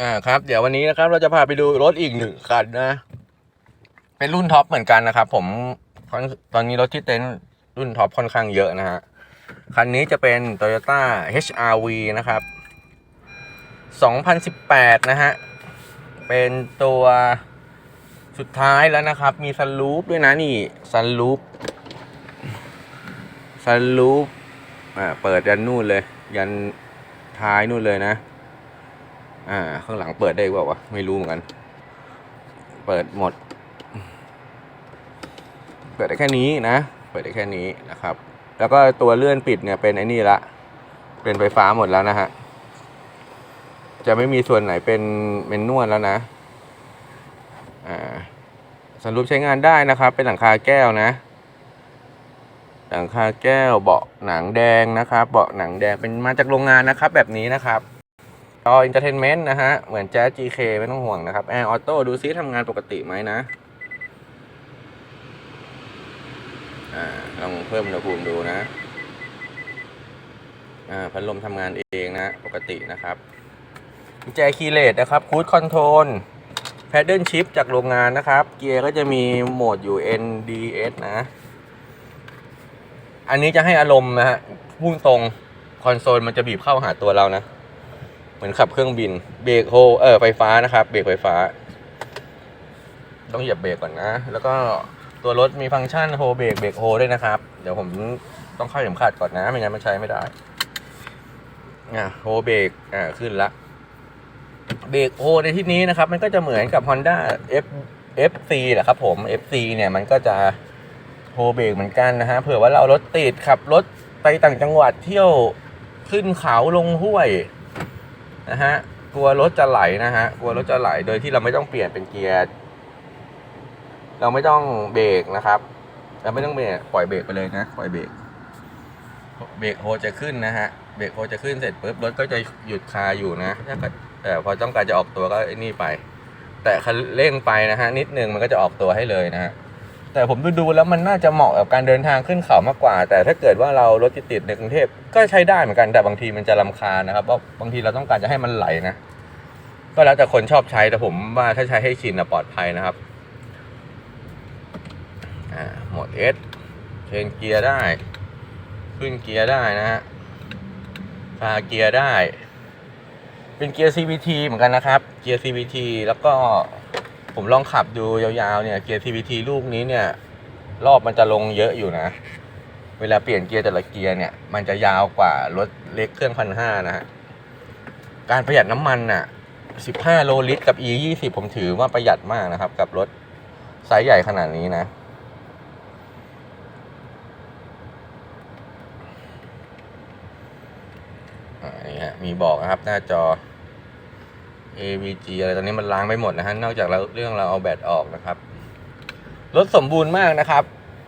อ่าครับ เดี๋ยววันนี้นะครับเราจะพาไปดูรถอีกหนึ่งคันนะ เป็นรุ่นท็อปเหมือนกันนะครับ ผมตอนนี้รถที่เต็นท์รุ่นท็อปค่อนข้างเยอะนะฮะคันนี้จะเป็น Toyota HRV นะครับ 2018 นะฮะ เป็นตัวสุดท้ายแล้วนะครับ มีซันรูปด้วยนะนี่ซันรูปซันรูปอ่าเปิดยันนู่นเลย ยันท้ายนู่นเลยนะ อ่า ข้างหลังเปิดได้เปล่าวะไม่รู้เหมือนกัน เปิดหมด เปิดได้แค่นี้นะ เปิดได้แค่นี้นะครับ แล้วก็ตัวเลื่อนปิดเนี่ยเป็นไอ้นี่ละ เป็นไฟฟ้าหมดแล้วนะฮะ จะไม่มีส่วนไหนเป็นเมนนวลแล้วนะ อ่าสรุปใช้งานได้นะครับ เป็นหลังคาแก้วนะ หลังคาแก้วเบาะหนังแดงนะครับ เบาะหนังแดงเป็นมาจากโรงงานนะครับ แบบนี้นะครับ จออินเตอร์เทนเมนต์นะฮะ เหมือนแจ๊ส GK ไม่ต้องห่วงนะครับ แอร์ออโต้ดูซิทำงานปกติไหมนะอ่าลองเพิ่มอุณหภูมิดูนะอ่าพัดลมทำงานเองนะ ปกตินะครับกุญแจคีย์เลสนะครับคูดคอนโทรลแพดเดิลชิปจากโรงงานนะครับ เกียร์ก็จะมีโหมดอยู่ NDS นะ อันนี้จะให้อารมณ์นะฮะพุ่งตรง คอนโซลมันจะบีบเข้าหาตัวเรานะ มือนขับเครื่องบิน เบรกโฮเออไฟฟ้านะครับเบรกไฟฟ้า ต้องเหยียบเบรกก่อนนะ แล้วก็ตัวรถมีฟังก์ชันโฮเบรกเบรกโฮด้วยนะครับ เดี๋ยวผมต้องเข้าเข็มขัดก่อนนะ ไม่งั้นมันใช้ไม่ได้อะโฮเบรกอ่าขึ้นละเบรกโฮในที่นี้นะครับ มันก็จะเหมือนกับ Honda F FC แหละครับผม FC เนี่ยมันก็จะโฮเบรกเหมือนกันนะฮะเผื่อว่าเรารถติดขับรถไปต่างจังหวัดเที่ยวขึ้นเขาลงห้วย นะฮะกลัวรถจะไหลนะฮะกลัวรถจะไหลโดยที่เราไม่ต้องเปลี่ยนเป็นเกียร์เราไม่ต้องเบรกนะครับเราไม่ต้องเบรกปล่อยเบรกไปเลยนะปล่อยเบรกเบรกโฮจะขึ้นนะฮะเบรกโฮจะขึ้นเสร็จปุ๊บรถก็จะหยุดคาอยู่นะถ้าแต่พอต้องการจะออกตัวก็นี่ไป แต่คันเร่งไปนะฮะนิดนึงมันก็จะออกตัวให้เลยนะฮะ แต่ผมดูดูแล้วมันน่าจะเหมาะกับการเดินทางขึ้นเขามากกว่า แต่ถ้าเกิดว่าเรารถติดในกรุงเทพก็ใช้ได้เหมือนกันแต่บางทีมันจะลำคาญนะครับเพราะบางทีเราต้องการจะให้มันไหลนะก็แล้วแต่คนชอบใช้แต่ผมว่าถ้าใช้ให้ชินนะปลอดภัยนะครับโหมด S เชนเกียร์ได้ ขึ้นเกียร์ได้นะฮะพาเกียร์ได้ เป็นเกียร์ CVT เหมือนกันนะครับ เกียร์ CVT แล้วก็ ผมลองขับดูยาวๆเนี่ยเกียร์ CVT ลูกนี้เนี่ยรอบมันจะลงเยอะอยู่นะ เวลาเปลี่ยนเกียร์แต่ละเกียร์เนี่ย มันจะยาวกว่ารถเล็กเครื่องพันห้านะฮะการประหยัดน้ำมันน่ะ15โลลิตรกับ E 20ผมถือว่าประหยัดมากนะครับ กับรถไซส์ใหญ่ขนาดนี้นะ อ่านี่ฮะมีบอกนะครับหน้าจอ AVG อะไรตอนนี้มันล้างไปหมดนะฮะนอกจากเราเรื่องเราเอาแบตออกนะครับรถสมบูรณ์มากนะครับ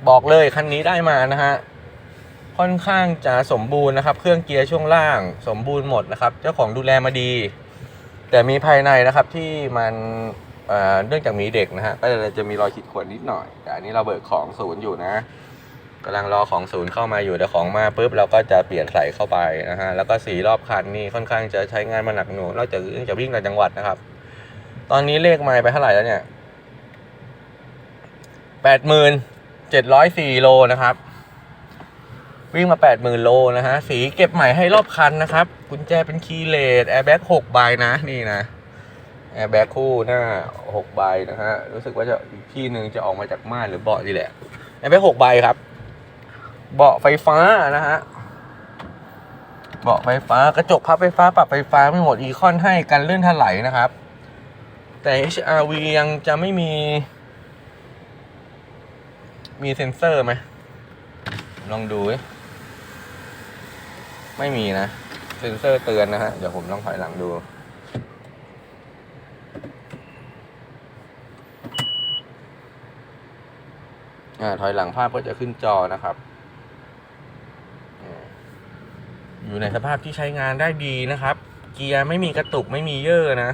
บอกเลยคันนี้ได้มานะฮะค่อนข้างจะสมบูรณ์นะครับ เครื่องเกียร์ช่วงล่างสมบูรณ์หมดนะครับ เจ้าของดูแลมาดี แต่มีภายในนะครับที่มันเเนื่องจากมีเด็กนะฮะก็จะมีรอยขีดข่วนนิดหน่อย แต่อันนี้เราเบิกของศูนย์อยู่นะ กำลังรอของศูนย์เข้ามาอยู่แต่ของมาปุ๊บเราก็จะเปลี่ยนใส่เข้าไปนะฮะแล้วก็สีรอบคันนี่ค่อนข้างจะใช้งานมาหนักหน่วงนอกจากเรื่องจากวิ่งต่างจังหวัดนะครับ ตอนนี้เลขไมล์ไปเท่าไหร่แล้วเนี่ยแปดหมื่นเจ็ดร้อยสี่โลนะครับ วิ่งมาแปดหมื่นโลนะฮะสีเก็บใหม่ให้รอบคันนะครับกุญแจเป็นคีย์เลสแอร์แบ็กหกใบนะนี่นะแอร์แบ็กคู่หน้าหกใบนะฮะรู้สึกว่าจะอีกที่หนึ่งจะออกมาจากม่านหรือเบาะนี่แหละแอร์แบ็กหกใบครับ เบาะไฟฟ้านะฮะเบาะไฟฟ้ากระจกพับไฟฟ้าปรับไฟฟ้าไม่หมดอีคอนให้กันเลื่อนถลายนะครับ แต่ HRV ยังจะไม่มี มีเซ็นเซอร์ไหมลองดูไม่มีนะ เซ็นเซอร์เตือนนะฮะ เดี๋ยวผมลองถอยหลังดูอ่าถอยหลังภาพก็จะขึ้นจอนะครับอ่า อยู่ในสภาพที่ใช้งานได้ดีนะครับ เกียร์ไม่มีกระตุกไม่มีเยอนะ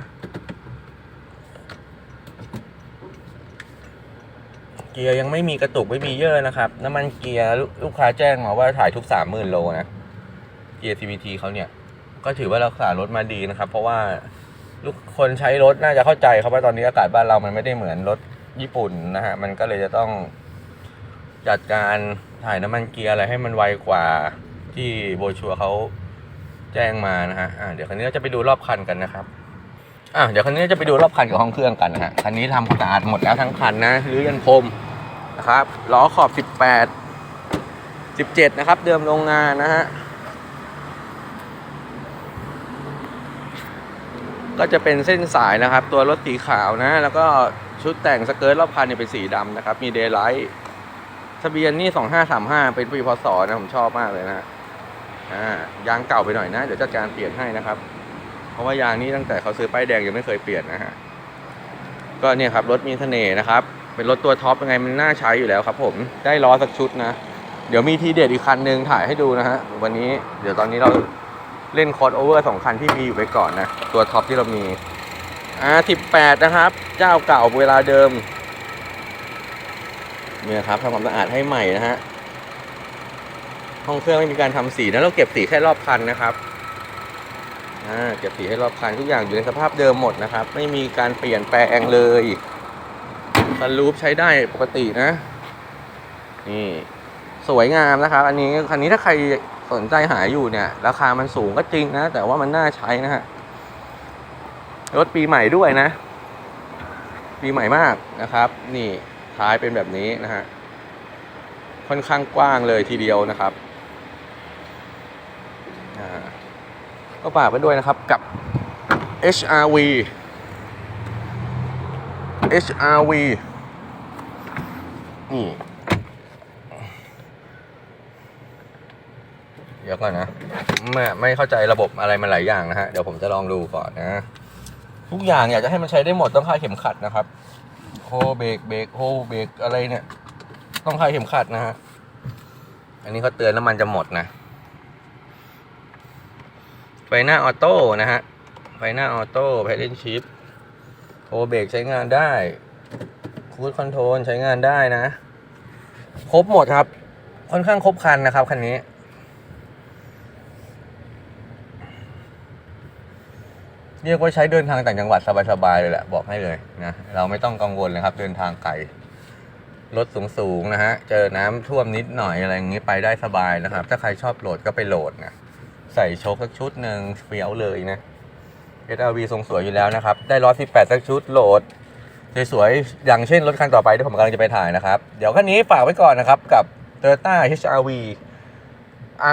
เกียร์ยังไม่มีกระตุกไม่มีเยอะนะครับ น้ำมันเกียร์ลูลูกค้าแจ้งมาว่าถ่ายทุกสามหมื่นโลนะ เกียร์ CVT เขาเนี่ย ก็ถือว่ารักษารถมาดีนะครับ เพราะว่าลูกคนใช้รถน่าจะเข้าใจครับว่าตอนนี้อากาศบ้านเรามันไม่ได้เหมือนรถญี่ปุ่นนะฮะ มันก็เลยจะต้องจัดการถ่ายน้ำมันเกียร์อะไรให้มันไวกว่า ที่โบรชัวเขาแจ้งมานะฮะอ่าเดี๋ยวคันนี้เราจะไปดูรอบคันกันนะครับอ่าเดี๋ยวคันนี้จะไปดูรอบคันกับห้องเครื่องกันนะฮะคันนี้ทำความสะอาดหมดแล้วทั้งคันนะหรือยันพรมนะครับล้อขอบ 18 17 นะครับ เดิมโรงงานนะฮะก็จะเป็นเส้นสายนะครับ ตัวรถสีขาวนะ แล้วก็ชุดแต่งสเกิร์ตรอบคันเนี่ยเป็นสีดำนะครับ มีเดย์ไลท์ทะเบียนนี่ 2535 เป็นปีพศนะ ผมชอบมากเลยนะ อ่ายางเก่าไปหน่อยนะ เดี๋ยวจัดการเปลี่ยนให้นะครับ เพราะว่ายางนี้ตั้งแต่เขาซื้อป้ายแดงยังไม่เคยเปลี่ยนนะฮะก็เนี่ยครับรถมีเสน่ห์นะครับ เป็นรถตัวท็อปยังไงมันน่าใช้อยู่แล้วครับ ผมได้ล้อสักชุดนะ เดี๋ยวมีทีเด็ดอีกคันหนึ่งถ่ายให้ดูนะฮะวันนี้เดี๋ยวตอนนี้เราเล่นคอร์สโอเวอร์สองคันที่มีอยู่ไปก่อนนะ ตัวท็อปที่เรามีอ่าสิบแปดนะครับ เจ้าเก่าเวลาเดิมเนี่ยครับทำความสะอาดให้ใหม่นะฮะ ห้องเครื่องไม่มีการทำสีนะเราเก็บสีแค่รอบคันนะครับอ่าเก็บสีให้รอบคันทุกอย่างอยู่ในสภาพเดิมหมดนะครับ ไม่มีการเปลี่ยนแปลงเลยซันรูปใช้ได้ปกตินะ นี่ สวยงามนะครับ อันนี้คันนี้ถ้าใครสนใจหาอยู่เนี่ย ราคามันสูงก็จริงนะ แต่ว่ามันน่าใช้นะฮะรถปีใหม่ด้วยนะ ปีใหม่มากนะครับ นี่ท้ายเป็นแบบนี้นะฮะค่อนข้างกว้างเลยทีเดียวนะครับอ่า ก็ฝากไปด้วยนะครับกับ HRV HRV นี่เดี๋ยวก่อนนะไม่ไม่เข้าใจระบบอะไรมันหลายอย่างนะฮะ เดี๋ยวผมจะลองดูก่อนนะ ทุกอย่างอยากจะให้มันใช้ได้หมดต้องค่าเข็มขัดนะครับโฮเบรกเบรกโฮเบรกอะไรเนี่ย ต้องค่าเข็มขัดนะฮะ อันนี้เขาเตือนน้ำมันจะหมดนะ ฟหน้าออโต้นะฮะ ไฟหน้าออโต้ไพเลนชิพโฮเบรกใช้งานได้คูดคอนโทรลใช้งานได้นะ ครบหมดครับ ค่อนข้างครบคันนะครับคันนี้ เรียกว่าใช้เดินทางต่างจังหวัดสบายๆเลยแหละบอกให้เลยนะ เราไม่ต้องกังวลเลยครับ เดินทางไกลรถสูงๆนะฮะ เจอน้ำท่วมนิดหน่อยอะไรอย่างนี้ไปได้สบายนะครับ ถ้าใครชอบโหลดก็ไปโหลดนะ ใส่โชคสักชุดหนึ่งเฟี้ยวเลยนะ SRV ทรงสวยอยู่แล้วนะครับ ได้ล้อ18สักชุดโหลด สวยๆ อย่างเช่นรถคันต่อไปที่ผมกำลังจะไปถ่ายนะครับ เดี๋ยวคันนี้ฝากไว้ก่อนนะครับ กับ Toyota HRV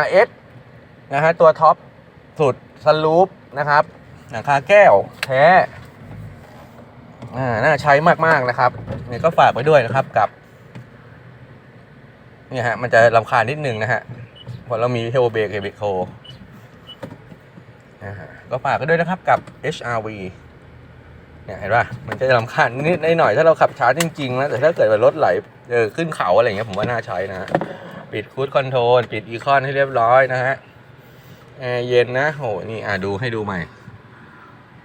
RS นะฮะตัวท็อปสุดสลูปนะครับหลังคาแก้วแท้อ่าน่าใช้มากๆนะครับเนี่ยก็ฝากไว้ด้วยนะครับกับเนี่ยฮะมันจะลำคาญนิดนึงนะฮะเพราะเรามีเทโอเบรกเอเบรกโค นะฮะก็ฝากไว้ด้วยนะครับกับ HRV เนี่ยเห็นป่ะมันจะลำคาญนิดหน่อยถ้าเราขับช้าจริงๆนะแต่ถ้าเกิดว่ารถไหลเออขึ้นเขาอะไรอย่างเงี้ยผมว่าน่าใช้นะฮะปิดคูดคอนโทรลปิดอีคอนให้เรียบร้อยนะฮะแอร์เย็นนะโหนี่อะดูให้ดูใหม่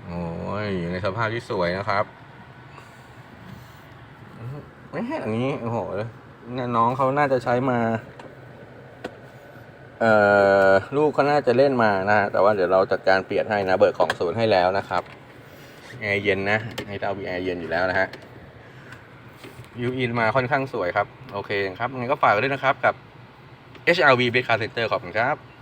โอ้ยอยู่ในสภาพที่สวยนะครับไม่ใช่อันนี้โอ้โหเลยน้องเขาน่าจะใช้มา อ่อลูกเขาน่าจะเล่นมานะฮะแต่ว่าเดี๋ยวเราจัดการเปลี่ยนให้นะ เบิกของศูนย์ให้แล้วนะครับแอร์เย็นนะให้เตามีแอร์เย็นอยู่แล้วนะฮะยูอินมาค่อนข้างสวยครับ โอเคครับงั้นก็ฝากไว้ด้วยนะครับกับ HRV Base Car Center ขอบคุณครับ